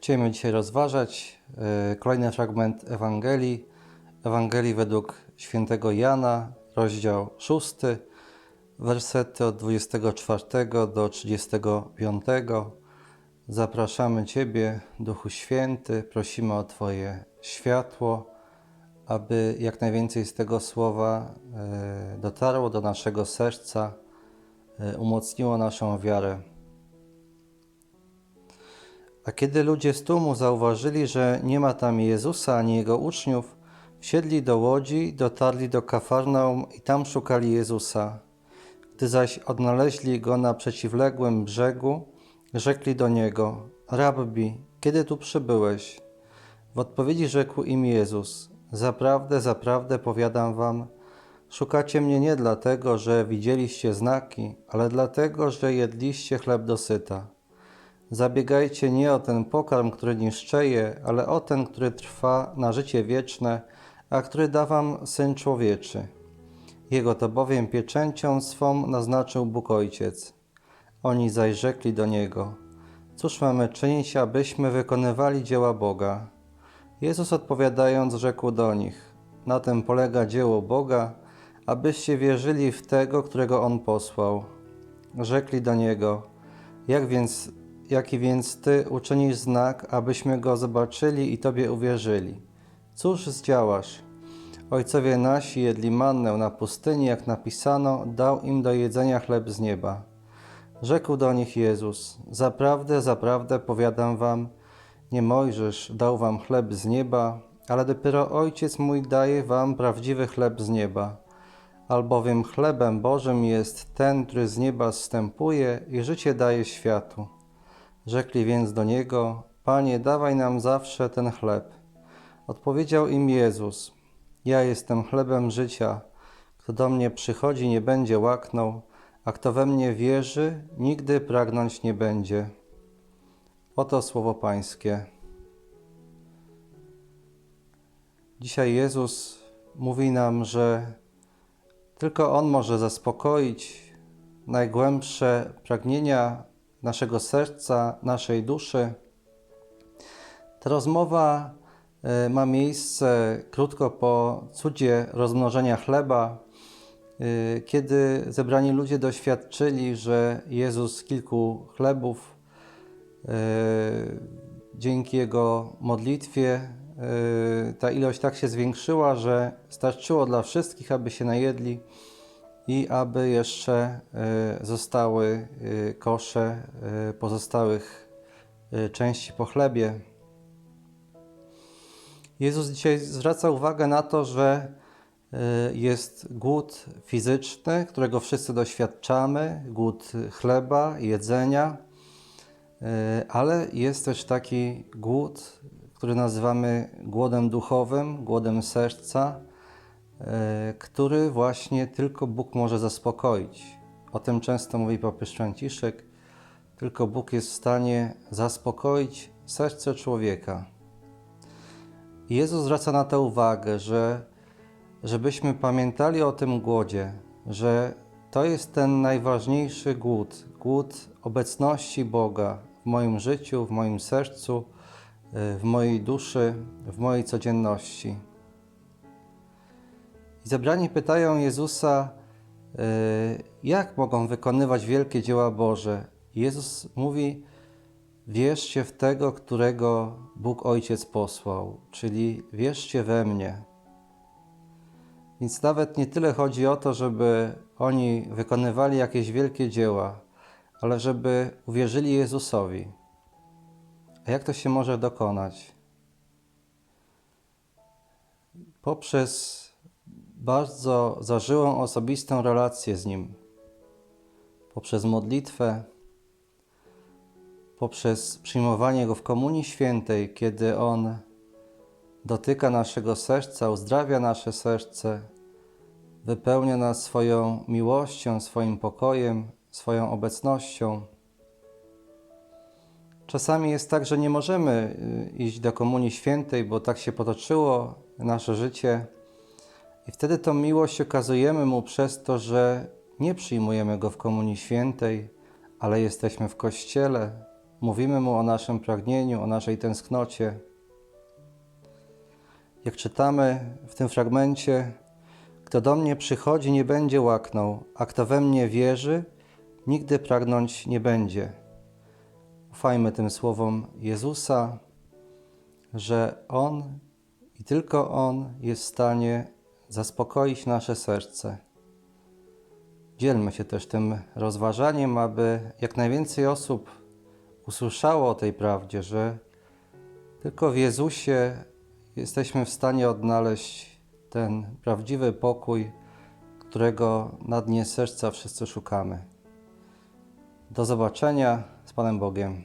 Będziemy dzisiaj rozważać e, kolejny fragment Ewangelii. Ewangelii według świętego Jana, rozdział 6, wersety od 24 do 35. Zapraszamy Ciebie, Duchu Święty, prosimy o Twoje światło, aby jak najwięcej z tego słowa e, dotarło do naszego serca, e, umocniło naszą wiarę. A kiedy ludzie z tłumu zauważyli, że nie ma tam Jezusa ani Jego uczniów, wsiedli do łodzi, dotarli do Kafarnaum i tam szukali Jezusa. Gdy zaś odnaleźli Go na przeciwległym brzegu, rzekli do Niego, Rabbi, kiedy tu przybyłeś? W odpowiedzi rzekł im Jezus, Zaprawdę, zaprawdę powiadam wam, szukacie mnie nie dlatego, że widzieliście znaki, ale dlatego, że jedliście chleb dosyta. Zabiegajcie nie o ten pokarm, który niszczeje, ale o ten, który trwa na życie wieczne, a który da wam Syn Człowieczy. Jego to bowiem pieczęcią swą naznaczył Bóg Ojciec. Oni zaś rzekli do Niego, cóż mamy czynić, abyśmy wykonywali dzieła Boga? Jezus odpowiadając rzekł do nich, na tym polega dzieło Boga, abyście wierzyli w Tego, którego On posłał. Rzekli do Niego, jak więc Jaki więc Ty uczynisz znak, abyśmy Go zobaczyli i Tobie uwierzyli? Cóż zdziałasz? Ojcowie nasi jedli mannę na pustyni, jak napisano, dał im do jedzenia chleb z nieba. Rzekł do nich Jezus, zaprawdę, zaprawdę powiadam wam, nie Mojżesz dał wam chleb z nieba, ale dopiero Ojciec mój daje wam prawdziwy chleb z nieba. Albowiem chlebem Bożym jest ten, który z nieba zstępuje i życie daje światu. Rzekli więc do niego: Panie, dawaj nam zawsze ten chleb. Odpowiedział im Jezus: Ja jestem chlebem życia. Kto do mnie przychodzi, nie będzie łaknął, a kto we mnie wierzy, nigdy pragnąć nie będzie. Oto słowo Pańskie. Dzisiaj Jezus mówi nam, że tylko On może zaspokoić najgłębsze pragnienia naszego serca, naszej duszy. Ta rozmowa e, ma miejsce krótko po cudzie rozmnożenia chleba, e, kiedy zebrani ludzie doświadczyli, że Jezus z kilku chlebów e, dzięki Jego modlitwie ta ilość tak się zwiększyła, że starczyło dla wszystkich, aby się najedli i aby jeszcze e, zostały e, kosze e, pozostałych części po chlebie. Jezus dzisiaj zwraca uwagę na to, że jest głód fizyczny, którego wszyscy doświadczamy, głód chleba, jedzenia, ale jest też taki głód, który nazywamy głodem duchowym, głodem serca, który właśnie tylko Bóg może zaspokoić. O tym często mówi papież Franciszek. Tylko Bóg jest w stanie zaspokoić serce człowieka. Jezus zwraca na to uwagę, że żebyśmy pamiętali o tym głodzie, że to jest ten najważniejszy głód, głód obecności Boga w moim życiu, w moim sercu, e, w mojej duszy, w mojej codzienności. I zebrani pytają Jezusa, e, jak mogą wykonywać wielkie dzieła Boże. Jezus mówi, wierzcie w tego, którego Bóg Ojciec posłał, czyli wierzcie we mnie. Więc nawet nie tyle chodzi o to, żeby oni wykonywali jakieś wielkie dzieła, ale żeby uwierzyli Jezusowi. A jak to się może dokonać? Poprzez bardzo zażyłą osobistą relację z Nim poprzez modlitwę, poprzez przyjmowanie Go w Komunii Świętej, kiedy On dotyka naszego serca, uzdrawia nasze serce, wypełnia nas swoją miłością, swoim pokojem, swoją obecnością. Czasami jest tak, że nie możemy y, iść do Komunii Świętej, bo tak się potoczyło nasze życie i wtedy tą miłość okazujemy Mu przez to, że nie przyjmujemy Go w Komunii Świętej, ale jesteśmy w Kościele, mówimy Mu o naszym pragnieniu, o naszej tęsknocie. Jak czytamy w tym fragmencie, kto do mnie przychodzi, nie będzie łaknął, a kto we mnie wierzy, nigdy pragnąć nie będzie. Ufajmy tym słowom Jezusa, że On i tylko On jest w stanie zaspokoić nasze serce. Dzielmy się też tym rozważaniem, aby jak najwięcej osób usłyszało o tej prawdzie, że tylko w Jezusie jesteśmy w stanie odnaleźć ten prawdziwy pokój, którego na dnie serca wszyscy szukamy. Do zobaczenia z Panem Bogiem.